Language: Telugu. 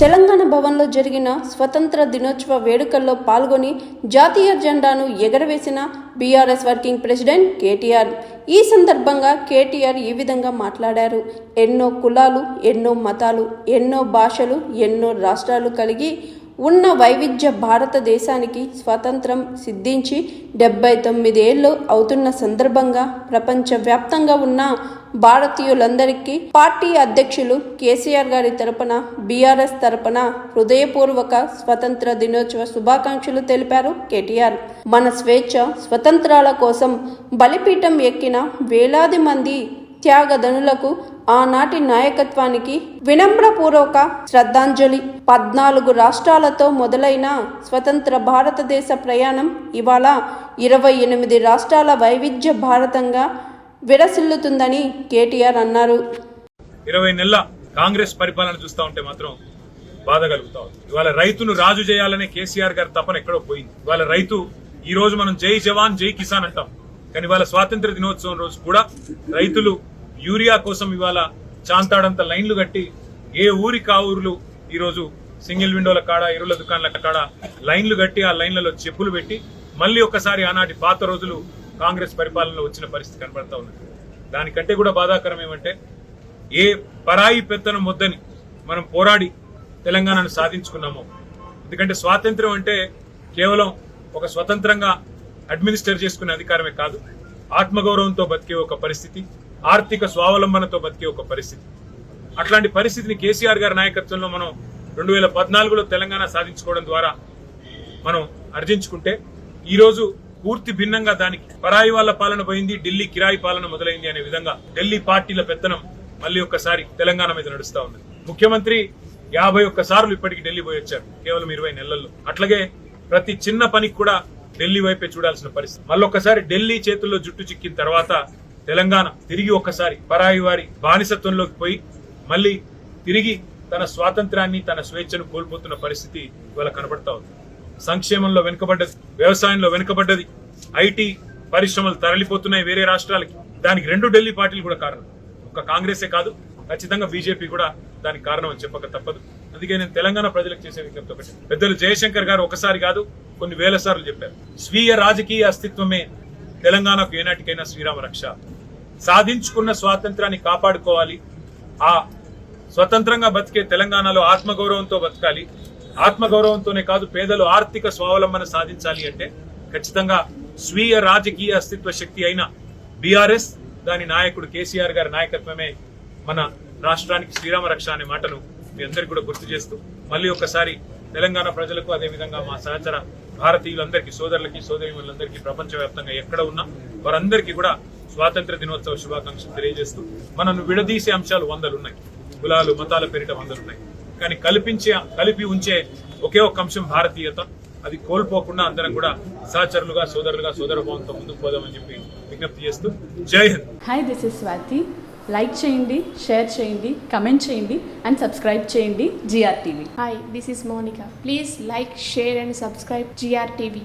తెలంగాణ భవన్లో జరిగిన స్వతంత్ర దినోత్సవ వేడుకల్లో పాల్గొని జాతీయ జెండాను ఎగరవేసిన బీఆర్ఎస్ వర్కింగ్ ప్రెసిడెంట్ కేటీఆర్. ఈ సందర్భంగా కేటీఆర్ ఈ విధంగా మాట్లాడారు. ఎన్నో కులాలు ఎన్నో మతాలు ఎన్నో భాషలు ఎన్నో రాష్ట్రాలు కలిగి ఉన్న వైవిధ్య భారతదేశానికి స్వాతంత్రం సిద్ధించి డెబ్బై తొమ్మిదేళ్ళు అవుతున్న సందర్భంగా ప్రపంచవ్యాప్తంగా ఉన్న భారతీయులందరికీ పార్టీ అధ్యక్షులు కేసీఆర్ గారి తరపున బీఆర్ఎస్ తరపున హృదయపూర్వక స్వతంత్ర దినోత్సవ శుభాకాంక్షలు తెలిపారు కేటీఆర్. మన స్వేచ్ఛ స్వతంత్రాల కోసం బలిపీఠం ఎక్కిన వేలాది మంది త్యాగధనులకు ఆనాటి నాయకత్వానికి వినమ్రపూర్వక శ్రద్ధాంజలి. పద్నాలుగు రాష్ట్రాలతో మొదలైన స్వతంత్ర భారతదేశ ప్రయాణం ఇవాళ ఇరవై ఎనిమిది రాష్ట్రాల వైవిధ్య భారతంగా విరసిల్లుతుందని కేటీఆర్ అన్నారు. ఇరవై నెలల కాంగ్రెస్ పరిపాలన చూస్తా ఉంటే మాత్రం బాధ కలుగుతా ఉంది. ఇవాళ రైతును రాజు చేయాలనే కేసీఆర్ గారి తపన ఎక్కడో పోయింది. ఇవాళ రైతు ఈ రోజు మనం జై జవాన్ జై కిసాన్ అంటాం. కానీ ఇవాళ స్వాతంత్ర దినోత్సవం రోజు కూడా రైతులు యూరియా కోసం ఇవాళ చాంతాడంత లైన్లు కట్టి ఏ ఊరి కా ఊర్లు ఈ రోజు సింగిల్ విండోల కాడ ఎరువుల దుకాణాల కాడ లైన్లు కట్టి ఆ లైన్లలో చెప్పులు పెట్టి మళ్ళీ ఒక్కసారి ఆనాటి పాత రోజులు కాంగ్రెస్ పరిపాలనలో వచ్చిన పరిస్థితి కనబడతా ఉన్నది. దానికంటే కూడా బాధాకరం ఏమంటే ఏ పరాయి పెత్తనం వద్దని మనం పోరాడి తెలంగాణను సాధించుకున్నామో. ఎందుకంటే స్వాతంత్రం అంటే కేవలం ఒక స్వతంత్రంగా అడ్మినిస్టర్ చేసుకునే అధికారమే కాదు ఆత్మగౌరవంతో బతికే ఒక పరిస్థితి. ఆర్థిక స్వావలంబనతో బతికే ఒక పరిస్థితి. అట్లాంటి పరిస్థితిని కేసీఆర్ గారి నాయకత్వంలో మనం రెండు వేల పద్నాలుగులో తెలంగాణ సాధించుకోవడం ద్వారా మనం అర్జించుకుంటే ఈరోజు పూర్తి భిన్నంగా దానికి పరాయి వాళ్ళ పాలన పోయింది ఢిల్లీ కిరాయి పాలన మొదలైంది అనే విధంగా ఢిల్లీ పార్టీల పెత్తనం మళ్ళీ ఒక్కసారి తెలంగాణ మీద నడుస్తా ఉంది ముఖ్యమంత్రి యాభై ఒక్క సార్లు ఇప్పటికి ఢిల్లీ పోయి వచ్చారు కేవలం ఇరవై నెలల్లో. అట్లాగే ప్రతి చిన్న పనికి కూడా ఢిల్లీ వైపే చూడాల్సిన పరిస్థితి. మళ్ళొక్కసారి ఢిల్లీ చేతుల్లో జుట్టు చిక్కిన తర్వాత తెలంగాణ తిరిగి ఒక్కసారి పరాయి వారి బానిసత్వంలోకి పోయి మళ్ళీ తిరిగి తన స్వాతంత్రాన్ని తన స్వేచ్ఛను కోల్పోతున్న పరిస్థితి ఇవాళ కనబడతా ఉంది. సంక్షేమంలో వెనుకబడ్డది వ్యవసాయంలో వెనుకబడ్డది ఐటీ పరిశ్రమలు తరలిపోతున్నాయి వేరే రాష్ట్రాలకి. దానికి రెండు ఢిల్లీ పార్టీలు కూడా కారణం. ఒక కాంగ్రెసే కాదు ఖచ్చితంగా బీజేపీ కూడా దానికి కారణం అని చెప్పక తప్పదు. అందుకే నేను తెలంగాణ ప్రజలకు చేసే విజ్ఞప్తి ఒకటి. పెద్దలు జయశంకర్ గారు ఒకసారి కాదు కొన్ని వేల సార్లు చెప్పారు. స్వీయ రాజకీయ అస్తిత్వమే తెలంగాణకు ఏనాటికైనా శ్రీరామ రక్ష. సాధించుకున్న స్వాతంత్రాన్ని కాపాడుకోవాలి. ఆ స్వతంత్రంగా బతికే తెలంగాణలో ఆత్మగౌరవంతో బతకాలి. ఆత్మగౌరవంతోనే కాదు పేదలు ఆర్థిక స్వావలంబన సాధించాలి అంటే ఖచ్చితంగా స్వీయ రాజకీయ అస్తిత్వ శక్తి అయిన బీఆర్ఎస్ దాని నాయకుడు కేసీఆర్ గారి నాయకత్వమే మన రాష్ట్రానికి శ్రీరామ రక్ష అనే మాటను మీ అందరికీ కూడా గుర్తు చేస్తూ మళ్ళీ ఒకసారి తెలంగాణ ప్రజలకు అదేవిధంగా మా సహచర భారతీయులందరికీ సోదరులకి సోదరిమణులందరికీ ప్రపంచవ్యాప్తంగా ఎక్కడ ఉన్నా వారందరికీ కూడా స్వాతంత్ర దినోత్సవ శుభాకాంక్షలు తెలియజేస్తూ మనను విడదీసే అంశాలు వందలు ఉన్నాయి. కులాలు మతాల పేరిట వందలు ఉన్నాయి. కానీ కల్పించే కలిపి ఉంచే ఒకే ఒక అంశం భారతీయత. అది కోల్పోకుండా అందరం కూడా సహచరులుగా సోదరులుగా సోదరభావంతో ముందుకు పోదామని చెప్పి విజ్ఞప్తి చేస్తూ Jai Hind. Hi this is Swathi like చేయండి షేర్ చేయండి కమెంట్ చేయండి అండ్ సబ్స్క్రైబ్ చేయండి G R Hi, this is Monica. Please like, share, and subscribe GRTV.